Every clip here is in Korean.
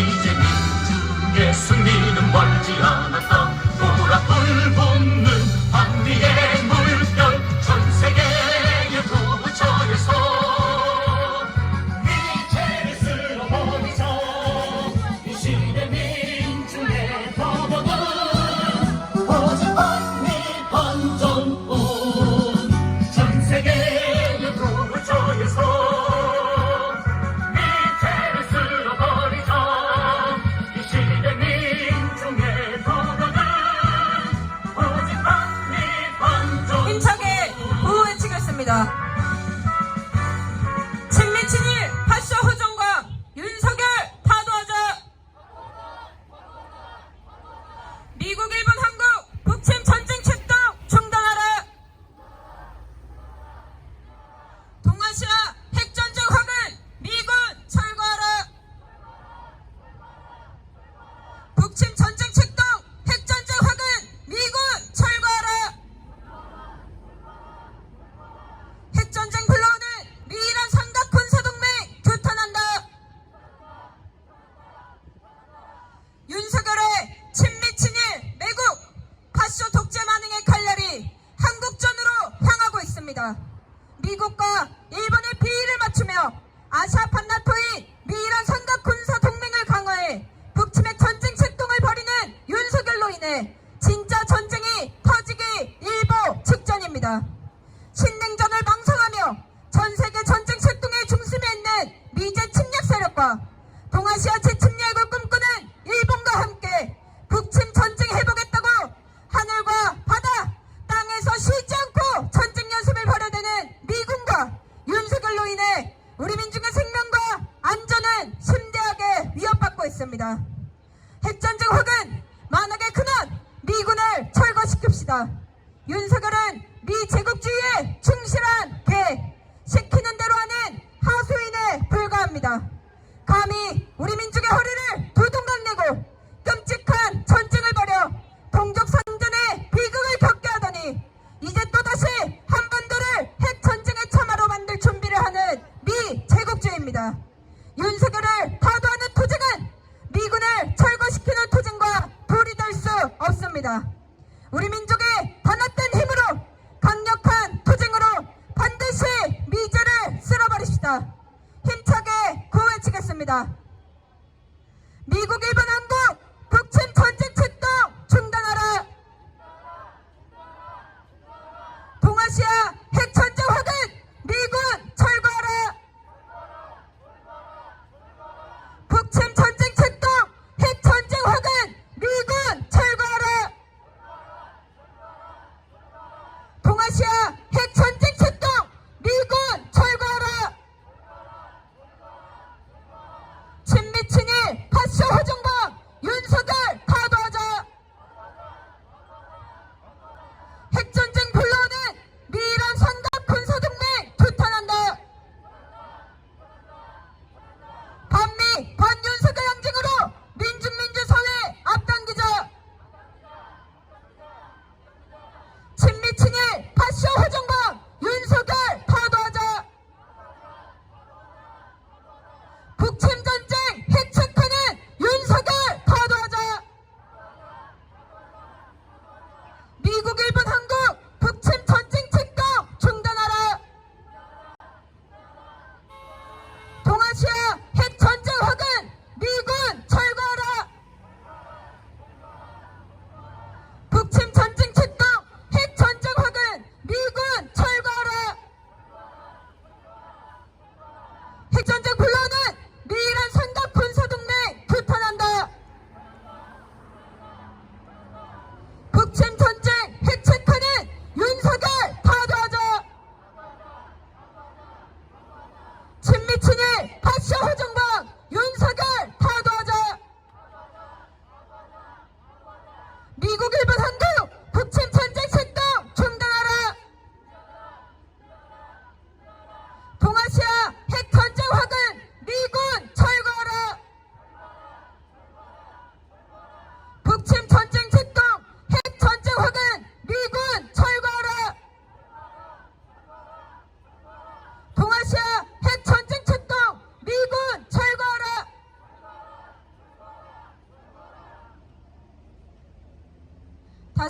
이제 민중의 승리는 멀지 않아. 아시아판 나토인 미이란 삼각 군사 동맹을 강화해 북침의 전쟁 책동을 벌이는 윤석열로 인해 진짜 전쟁이 터지기 일보 직전입니다. 신냉전을 망상하며 전 세계 전쟁 책동에 중심에 있는 미제 침략 세력과 동아시아 재침략을 꿈꾸는 일본과 함께 북침 전쟁 해보겠다고 하늘과 바다, 땅에서 쉬지 않고 전쟁 연습을 벌여대는 미군과 윤석열로 인해 우리 민중의 생명과 안전은 심대하게 위협받고 있습니다. 핵전쟁 혹은 만악의 근원 미군을 철거시킵시다. 윤석열은 미 제국주의에 충실한 개, 시키는 대로 하는 하수인에 불과합니다. 감히 우리 민족의 허리를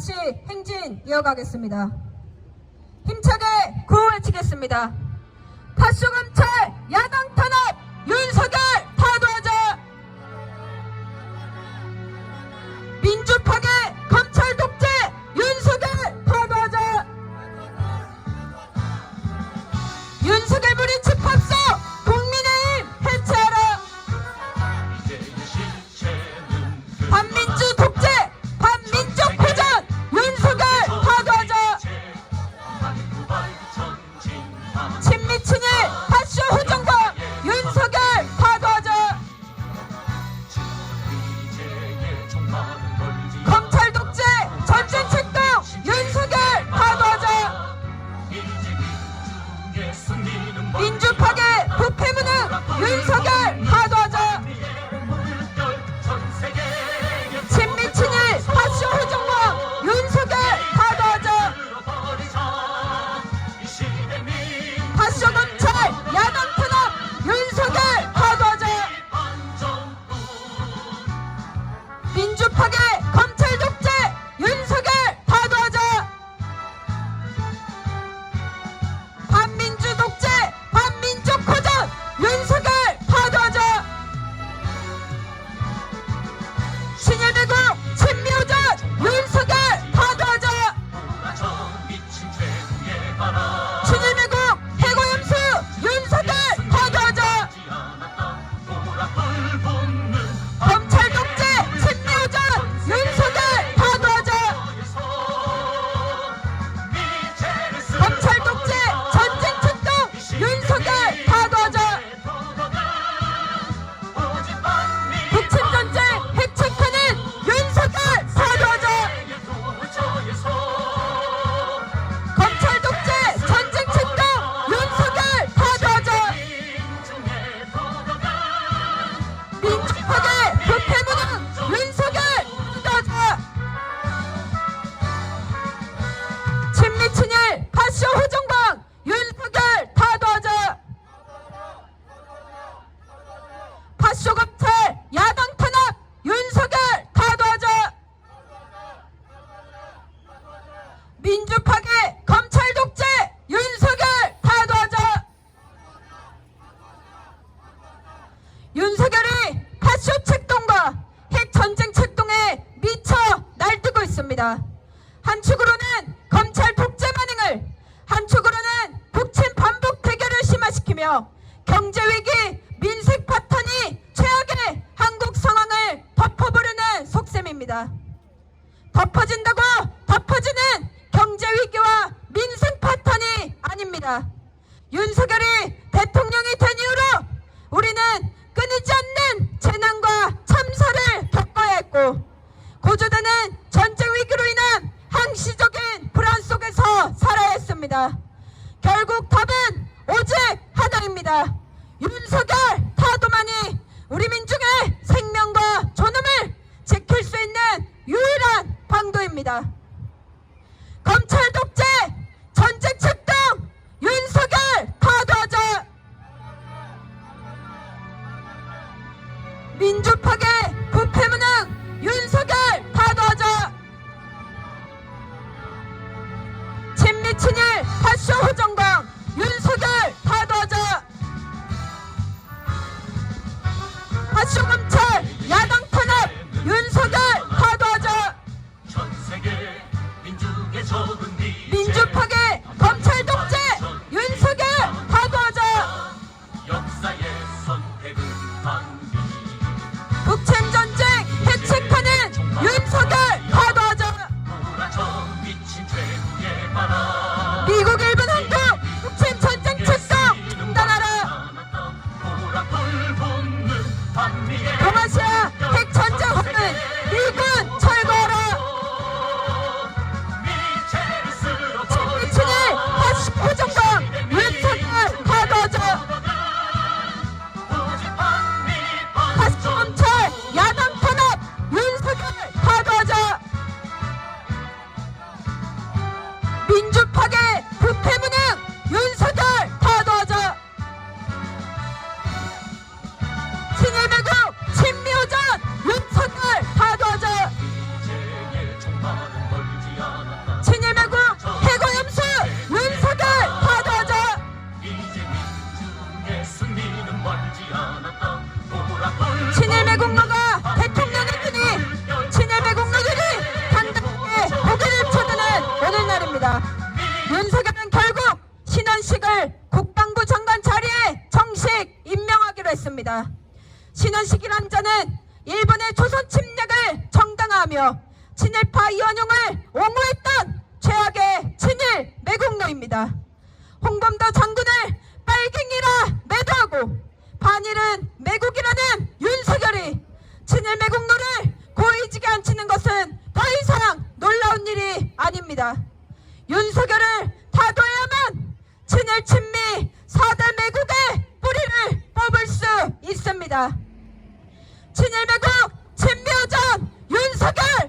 다시 행진 이어가겠습니다. 힘차게 구호 외치겠습니다. 파쇼 검찰 야당 탄압 윤석열 타도하자. 민주 파괴 민주 파괴! 친미, 사단 매국의 뿌리를 뽑을 수 있습니다. 친일 매국, 친미호전, 윤석열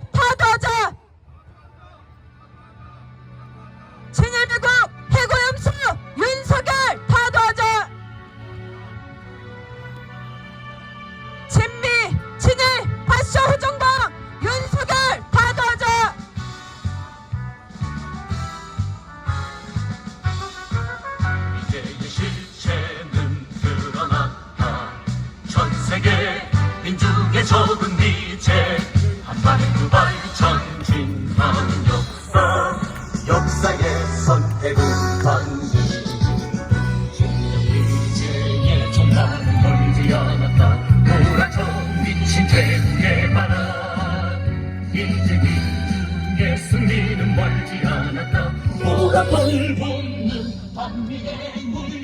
Mulher.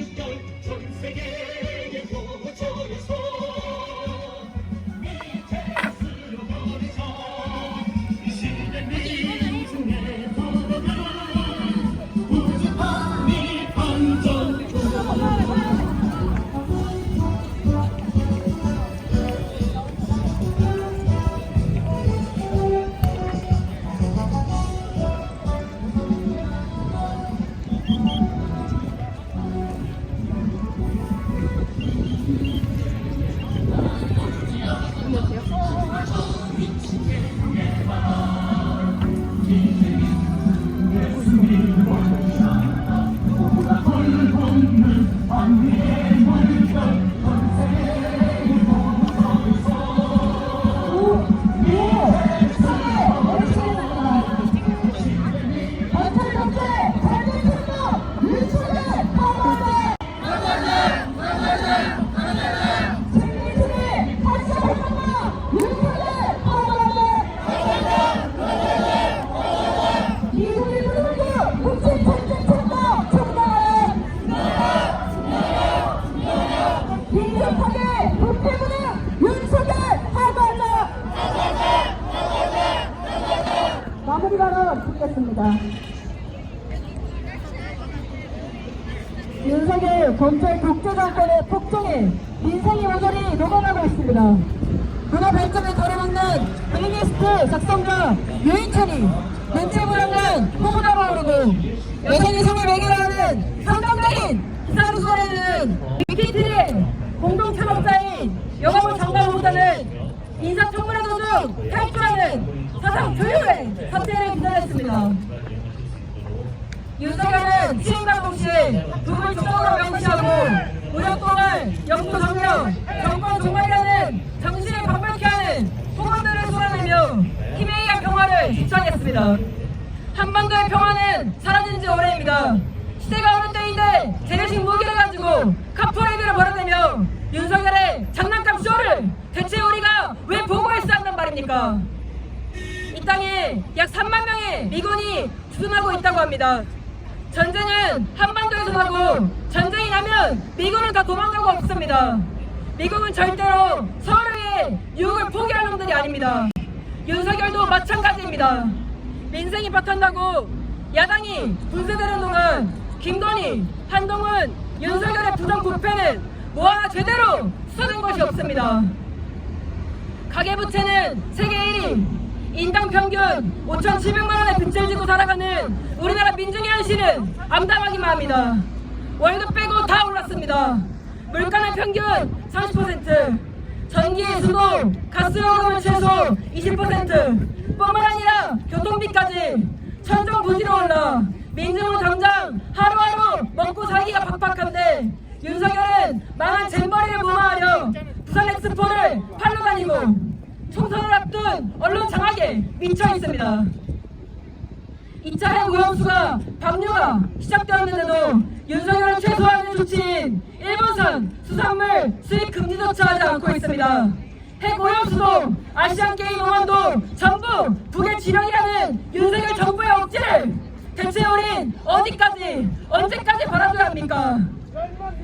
검찰 독재 정권의 폭정에 민생이 모조리 녹아가고 있습니다. 문화 발전을 가로막는 블랙리스트 작성자 유인철이 멘체부랑은 후보자가 오르고 여성의 성을 매개하는 선정적인 사루소리는 위키트의 공동 창업자인 여가부 장관 후보자는 인사청문회 도중 탈출하는 사상 초유의 사태를 기다렸습니다. 윤석열은 취임과 동시에 북을 총으로 명시하고 무력공을 영구 정령, 정권 종말이라는 정신을 반발케 하는 후보들을 쏟아내며 의한 평화를 주장했습니다. 한반도의 평화는 사라진 지 오래입니다. 시대가 어느 때인데 재래식 무기를 가지고 카퍼레이드를 벌어대며 윤석열의 장난감 쇼를 대체 우리가 왜 보고 있어야 한단 말입니까? 이 땅에 약 3만 명의 미군이 주둔하고 있다고 합니다. 전쟁은 한반도에서 나고 전쟁이 나면 미군은 다 도망가고 없습니다. 미국은 절대로 위해 유혹을 포기할 놈들이 아닙니다. 윤석열도 마찬가지입니다. 민생이 바탄다고 야당이 분쇄되는 동안 김건희, 한동훈, 윤석열의 부정 부패는 뭐 하나 제대로 수사된 것이 없습니다. 가계부채는 세계 1위, 인당 평균 5,700만 원의 빚을 지고 살아가는 우리나라 민중의 현실은 암담하기만 합니다. 월급 빼고 다 올랐습니다. 물가는 평균 30%, 전기, 수도, 가스요금은 최소 20% 뿐만 아니라 교통비까지 천정 부지로 올라 민중은 당장 하루하루 먹고 살기가 팍팍한데 윤석열은 망한 잼버리를 무마하려 부산 엑스포를 앞둔 언론 장악에 미쳐 있습니다. 2차 핵 오염수가 방류가 시작되었는데도 윤석열은 최소한의 조치인 일본산 수산물 수입 금지조차 하지 않고 있습니다. 핵 오염수도 아시안 게임 응원도 전부 북의 지령이라는 윤석열 정부의 억지를 대체 우린 어디까지 언제까지 바라줘야 합니까?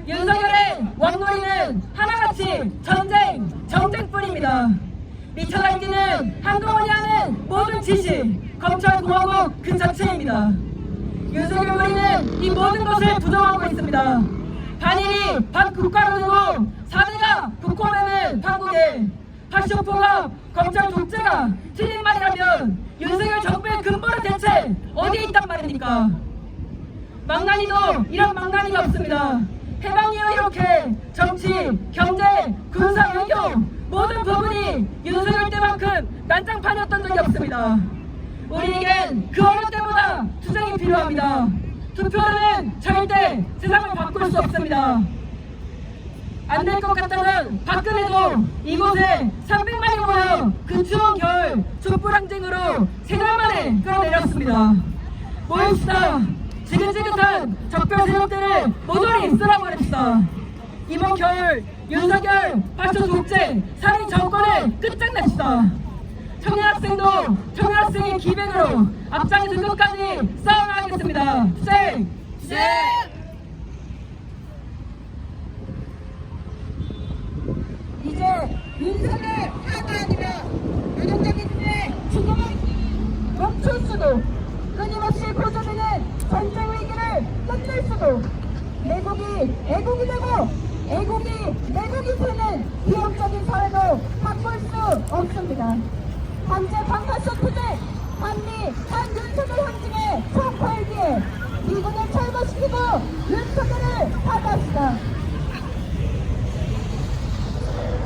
윤석열의 왕놀이는 하나같이 전쟁, 정쟁뿐입니다. 미쳐 날뛰는 한동훈이 하는 모든 지시, 검찰공화국 그 자체입니다. 윤석열 머리는 이 모든 것을 부정하고 있습니다. 반일이 반국가로 두고 4대가 국권하는 한국에 파쇼포가 검찰 독재가 틀린 말이라면 윤석열 정부의 근본은 대체 어디에 있단 말입니까? 망나니도 이런 망나니가 없습니다. 해방 이후 이렇게 정치, 경제, 군사, 외교 모든 부분이 윤석열 때만큼 난장판이었던 적이 없습니다. 우리에겐 그 어느 때보다 투쟁이 필요합니다. 투표는 절대 세상을 바꿀 수 없습니다. 안 될 것 같다면 박근혜도 이곳에 300만이 모여 그 추운 겨울 촛불 항쟁으로 세달 만에 끌어내렸습니다. 모입시다. 지긋지긋한 적별 세력들을 모조리 쓸어버립시다. 이번 겨울 윤석열 파쇼 독재 살인 정권을 끝장냅시다. 청년학생도 청년학생의 기백으로 앞장에서 끝까지 싸워나가겠습니다. 쌩! 쌩! 이제 윤석열 하나 아니면 노동자민들의 죽음은 멈출 수도 끊임없이 고조되는 전쟁 위기를 끝낼 수도 내국이 애국이 되고 애국이 내국이 되는 비용적인 사회도 바꿀 수 없습니다. 현재 방파쇼 투쟁 한미 한윤석열 항쟁의 총파일기에 미군을 철거시키고 윤석열을 파괴합시다.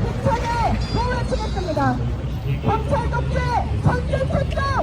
힘차게 보여주겠습니다. 검찰 독재 전쟁 출동